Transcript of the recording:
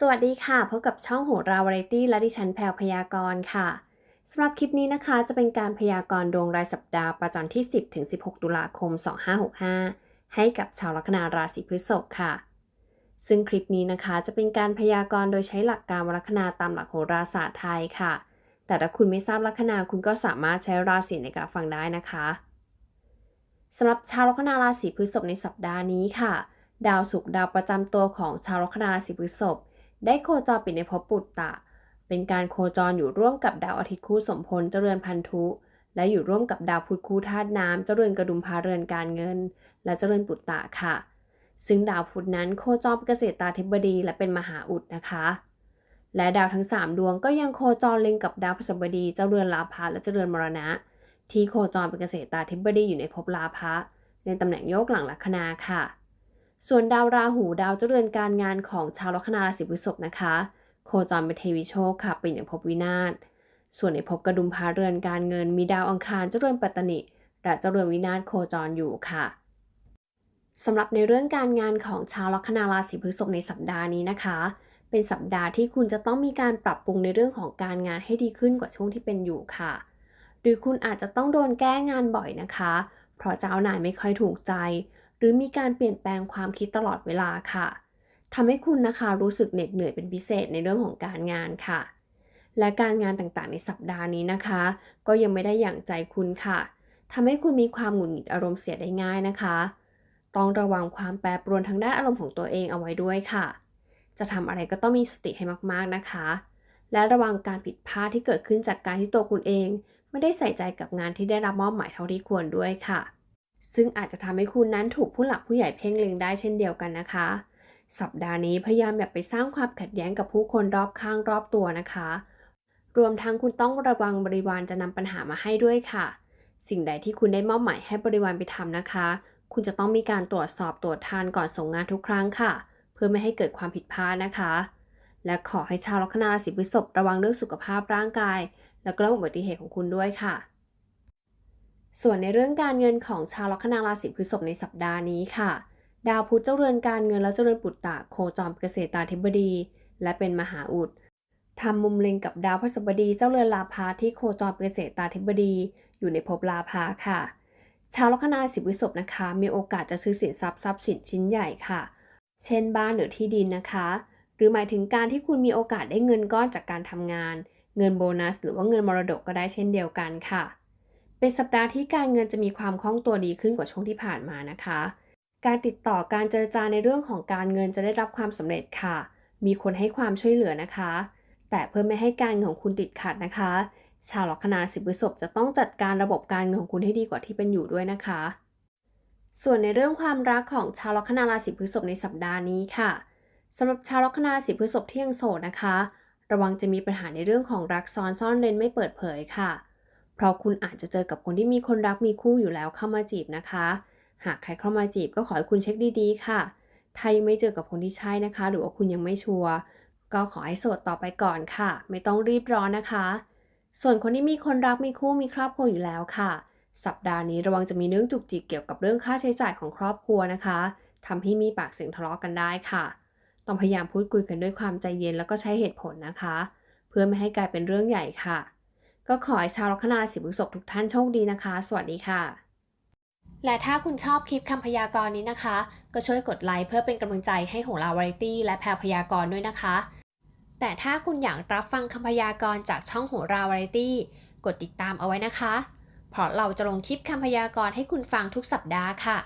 สวัสดีค่ะ พบกับช่องโหราวาไรตี้และดิฉันแพลวพยากรณ์ค่ะสำหรับคลิปนี้นะคะจะเป็นการพยากรณ์ดวงรายสัปดาห์ประจำที่ 10ถึง16 ตุลาคม 2565 ให้กับชาวลัคนาราศีพฤษภค่ะ ซึ่งคลิปนี้นะคะจะเป็นการพยากรณ์โดยใช้หลักการวลัคนาตามหลักโหราศาสตร์ไทยค่ะ แต่ถ้าคุณไม่ทราบลัคนาคุณก็สามารถใช้ราศีในการฟังได้นะคะสำหรับชาวลัคนาราศีพฤษภในสัปดาห์นี้ค่ะ ดาวศุกร์ดาวประจำตัวของชาวลัคนาราศีพฤษภ ได้โคจรปิดในภพปุตตะ เป็นการโคจรอยู่ร่วมกับดาวอาทิตย์คู่สมพลเจริญพันธุ และอยู่ร่วมกับดาวพุธคู่ธาตุน้ำเจริญกระดุมพาเรือนการเงิน และเจริญปุตตะค่ะ ซึ่งดาวพุธนั้นโคจรเป็นเกษตราธิบดีและเป็นมหาอุดนะคะ และดาวทั้ง 3 ดวงก็ยังโคจรเล็งกับดาวพฤหัสบดีเจริญลาภะและเจริญมรณะ ที่โคจรเป็นเกษตราธิบดีอยู่ในภพลาภะในตำแหน่งโยกหลังลัคนาค่ะ ส่วนดาวราหูดาวเจริญการงานของชาวลัคนาราศีพฤษภนะคะ โคจรเป็นเทวีโชคค่ะเป็นอย่างภพวินาศส่วนในภพกระดุมพาเรือนการเงิน มีดาวอังคารเจริญปัตตนิและเจริญวินาศโคจรอยู่ค่ะสำหรับในเรื่องการงานของชาวลัคนาราศีพฤษภในสัปดาห์นี้นะคะ เป็นสัปดาห์ที่คุณจะต้องมีการปรับปรุงในเรื่องของการงานให้ดีขึ้นกว่าช่วงที่เป็นอยู่ค่ะ หรือคุณอาจจะต้องโดนแก้งานบ่อยนะคะ เพราะเจ้านายไม่ค่อยถูกใจ หรือมีการเปลี่ยนแปลงความคิดตลอดเวลาค่ะทำให้คุณนะคะรู้สึกเหน็ดเหนื่อยเป็นพิเศษในเรื่องของการงานค่ะ และการงานต่างๆ ในสัปดาห์นี้นะคะ ก็ยังไม่ได้อย่างใจคุณค่ะทำให้คุณมีความหงุดหงิดอารมณ์เสียได้ง่ายนะคะ ต้องระวังความแปรปรวนทางด้านอารมณ์ของตัวเองเอาไว้ด้วยค่ะ จะทำอะไรก็ต้องมีสติให้มากๆนะคะ และระวังการผิดพลาดที่เกิดขึ้นจากการที่ตัวคุณเอง ไม่ได้ใส่ใจกับงานที่ได้รับมอบหมายเท่าที่ควรด้วยค่ะ ซึ่งอาจจะทำให้คุณนั้นถูกผู้หลักผู้ใหญ่เพ่งเล็งได้เช่นเดียวกันนะคะ สัปดาห์นี้พยายามอย่าไปสร้างความขัดแย้งกับผู้คนรอบข้างรอบตัวนะคะ รวมทั้งคุณต้องระวังบริวารจะนำปัญหามาให้ด้วยค่ะ สิ่งใดที่คุณได้มอบหมายให้บริวารไปทำนะคะ คุณจะต้องมีการตรวจสอบตรวจทานก่อนส่งงานทุกครั้งค่ะ เพื่อไม่ให้เกิดความผิดพลาดนะคะ และขอให้ชาวลัคนาราศีพฤษภระวังเรื่องสุขภาพร่างกาย และก็เรื่องอุบัติเหตุของคุณด้วยค่ะ ส่วนในเรื่องการเงินของชาวลัคนาราศีพฤษภในสัปดาห์นี้ค่ะ ดาวพุธเจ้าเรือนการเงินและเจ้าเริญปุตตะโคจรเป็นเกษตราธิบดี และเป็นมหาอุดทำมุมเล็งกับดาวพฤหัสบดีเจ้าเรือนลาภาที่โคจรเป็นเกษตราธิบดี อยู่ในภพลาภาค่ะ ชาวลัคนาราศีพฤษภนะคะ มีโอกาสจะซื้อสินทรัพย์ทรัพย์สินชิ้นใหญ่ค่ะ เช่นบ้านหรือที่ดินนะคะ หรือหมายถึงการที่คุณมีโอกาสได้เงินก้อนจากการทำงาน เงินโบนัส หรือว่าเงินมรดกก็ได้เช่นเดียวกันค่ะ เป็นสัปดาห์ที่การเงินจะมีความคล่องตัวดีขึ้นกว่าช่วงที่ผ่านมานะคะ การติดต่อการเจรจาในเรื่องของการเงินจะได้รับความสำเร็จค่ะ มีคนให้ความช่วยเหลือนะคะ แต่เพื่อไม่ให้การเงินของคุณติดขัดนะคะ ชาวลัคนาราศีพฤษภจะต้องจัดการระบบการเงินของคุณให้ดีกว่าที่เป็นอยู่ด้วยนะคะ ส่วนในเรื่องความรักของชาวลัคนาราศีพฤษภในสัปดาห์นี้ค่ะสำหรับชาวลัคนาราศีพฤษภที่ยังโสดนะคะ ระวังจะมีปัญหาในเรื่องของรักซ้อนซ่อนเร้นไม่เปิดเผยค่ะ เพราะคุณอาจจะเจอกับคนที่มีคนรักมีคู่อยู่แล้วเข้ามาจีบนะคะ หากใครเข้ามาจีบก็ขอให้คุณเช็คดีๆ ค่ะ ถ้ายังไม่เจอกับคนที่ใช่นะคะ หรือว่าคุณยังไม่ชัวร์ก็ขอให้โสดต่อไปก่อนค่ะ ไม่ต้องรีบร้อนนะคะ ส่วนคนที่มีคนรักมีคู่มีครอบครัวอยู่แล้วค่ะ สัปดาห์นี้ระวังจะมีเรื่องจุกจิกเกี่ยวกับเรื่องค่าใช้จ่ายของครอบครัวนะคะทำให้มีปากเสียงทะเลาะกันได้ค่ะ ต้องพยายามพูดคุยกันด้วยความใจเย็นแล้วก็ใช้เหตุผลนะคะ เพื่อไม่ให้กลายเป็นเรื่องใหญ่ค่ะ ก็ขอให้ชาวลัคนาราศีพฤษภทุกท่านโชคดีนะคะ สวัสดีค่ะ และถ้าคุณชอบคลิปคำพยากรณ์นี้นะคะ ก็ช่วยกดไลค์เพื่อเป็นกำลังใจให้โหราวาไรตี้และแพรพยากรณ์ด้วยนะคะ แต่ถ้าคุณอยากรับฟังคำพยากรณ์จากช่องโหราวาไรตี้กดติดตามเอาไว้นะคะ เพราะเราจะลงคลิปคำพยากรณ์ให้คุณฟังทุกสัปดาห์ค่ะ